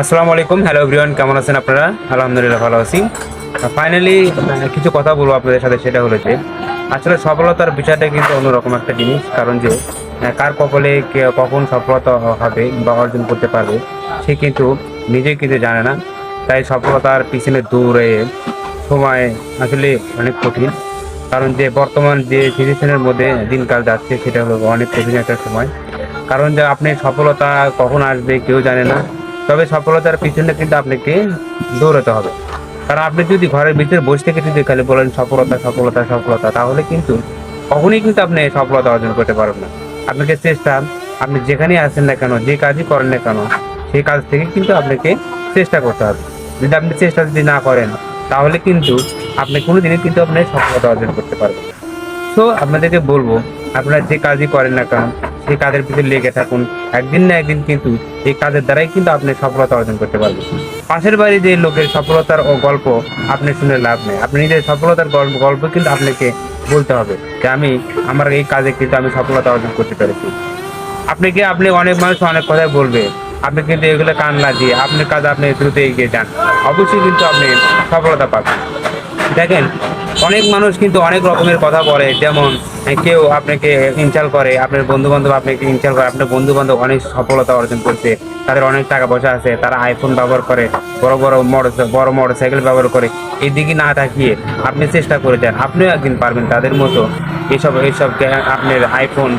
আসসালামু আলাইকুম। Hello everyone কেমন আছেন আপনারা? আলহামদুলিল্লাহ ভালো আছি। ফাইনালি কিছু কথা বলব আপনাদের সাথে, সেটা হলো যে, আসলে সফলতার বিষয়টা কিন্তু অন্যরকম একটা জিনিস, কারণ যে কার কপালে কখন সফলতা হবে বা অর্জন করতে পারবে, সে কিন্তু নিজেই কিন্তু জানে না। তাই সফলতার পিছনে দৌড়ে সময় আসলে অনেক কঠিন। কারণ যে, বর্তমান যে সিচুয়েশনের মধ্যে দিনকাল যাচ্ছে, সেটা হলো অনেক কঠিন একটা সময়। কারণ যে, আপনি সফলতা কখন আসবে কেউ জানে না। তবে সফলতার পিছনে কিন্তু আপনাকে দৌড়াতে হবে। কারণ আপনি যদি ঘরের ভিতরে বসে থেকে যদি খালি বলেন সফলতা সফলতা সফলতা, তাহলে কিন্তু কখনোই কিন্তু আপনি সফলতা অর্জন করতে পারবেন না। আপনাকে চেষ্টা, আপনি যেখানেই আসেন না কেন, যে কাজই করেন না কেন, সেই কাজ থেকে কিন্তু আপনাকে চেষ্টা করতে হবে। যদি আপনি চেষ্টা যদি না করেন, তাহলে কিন্তু আপনি কোনোদিনই কিন্তু আপনি সফলতা অর্জন করতে পারবেন সো আপনাদেরকে বলব, আপনারা যে কাজই করেন না কেন সেই কাজের পিছনে লেগে থাকুন। একদিন না একদিন কিন্তু এই কাজের দ্বারাই কিন্তু আপনি সফলতা অর্জন করতে পারবেন। পাশের বাড়ি যে লোকের সফলতার ও গল্প আপনি শুনে লাভ নেই। আপনি নিজের সফলতার গল্প কিন্তু আপনাকে বলতে হবে যে আমি, আমার এই কাজে কিন্তু আমি সফলতা অর্জন করতে পেরেছি। আপনাকে আপনি অনেক মানুষ অনেক কথাই বলবে। আপনি কিন্তু এগুলো কান দিয়ে আপনার কাজ আপনি দ্রুত এগিয়ে যান। অবশ্যই কিন্তু আপনি সফলতা পাবেন। দেখেন, অনেক মানুষ কিন্তু অনেক রকমের কথা বলে, যেমন কেউ আপনাকে ইনচাল করে, আপনার বন্ধু বান্ধব আপনাকে ইনচাল করে, আপনার বন্ধু বান্ধব অনেক সফলতা অর্জন করছে, তাদের অনেক টাকা পয়সা আছে, তারা আইফোন ব্যবহার করে, বড় বড় মোটর বড় মোটর সাইকেল ব্যবহার করে এই দিকে না তাকিয়ে আপনি চেষ্টা করে যান, আপনিও একদিন পারবেন তাদের মতো, এসব এইসব আপনার আইফোন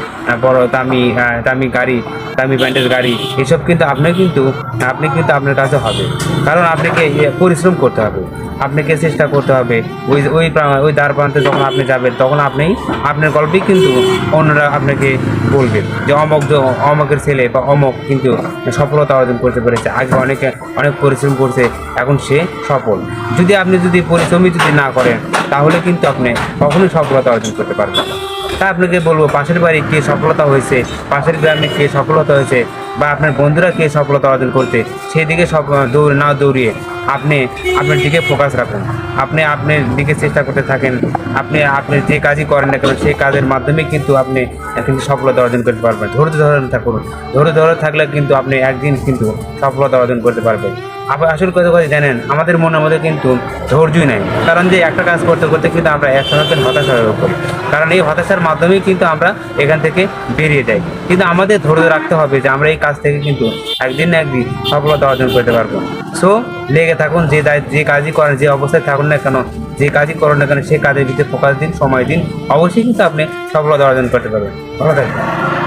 বড় দামি দামি গাড়ি, দামি ব্র্যান্ডের গাড়ি, এসব কিন্তু আপনি কিন্তু আপনি কিন্তু আপনার কাছে হবে। কারণ আপনাকে পরিশ্রম করতে হবে। আপনাকে চেষ্টা করতে হবে। ওই ওই ওই দ্বার প্রান্তে যখন আপনি যাবেন, তখন আপনি, আপনার গল্পেই কিন্তু অন্যরা আপনাকে বলবে। যে অমক অমকের ছেলে বা অমক কিন্তু সফলতা অর্জন করতে পেরেছে। আগে অনেকে, অনেক পরিশ্রম করছে, এখন সে সফল। যদি আপনি যদি পরিশ্রমই যদি না করেন, তাহলে কিন্তু আপনি কখনোই সফলতা অর্জন করতে পারবেন না। তা আপনাকে বলব, পাশের বাড়ি কে সফলতা হয়েছে, পাশের গ্রামে কে সফলতা হয়েছে, বা আপনার বন্ধুরা কে সফলতা অর্জন করতে সেই দিকে সব দৌড়, না দৌড়িয়ে আপনি, আপনার দিকে ফোকাস রাখুন। আপনি আপনার দিকে চেষ্টা করতে থাকেন, আপনি আপনি যে কাজই করেন না কেন, সেই কাজের মাধ্যমে কিন্তু আপনি কিন্তু সফলতা অর্জন করতে পারবেন। ধৈর্য ধরে থাকুন। ধৈর্য ধরে থাকলে কিন্তু আপনি একদিন কিন্তু সফলতা অর্জন করতে পারবেন। আসল কথা কথা জানেন, আমাদের মনের মধ্যে কিন্তু ধৈর্যই নাই। কারণ যে একটা কাজ করতে করতে কিন্তু আমরা একসাথে হতাশা হয়ে পড়ি। কারণ এই হতাশার মাধ্যমেই কিন্তু আমরা এখান থেকে বেরিয়ে যাই। কিন্তু আমাদের ধৈর্য রাখতে হবে যে আমরা এই কাজ থেকে কিন্তু একদিন না একদিন সফলতা অর্জন করতে পারব। সো লেগে থাকুন, যে যে কাজই করেন, যে অবস্থায় থাকুন না কেন, যে কাজই করেন না কেন সেই কাজের ভিতরে ফোকাস দিন, সময় দিন। অবশ্যই কিন্তু আপনি সফলতা অর্জন করতে পারবেন। ভালো থাকবেন।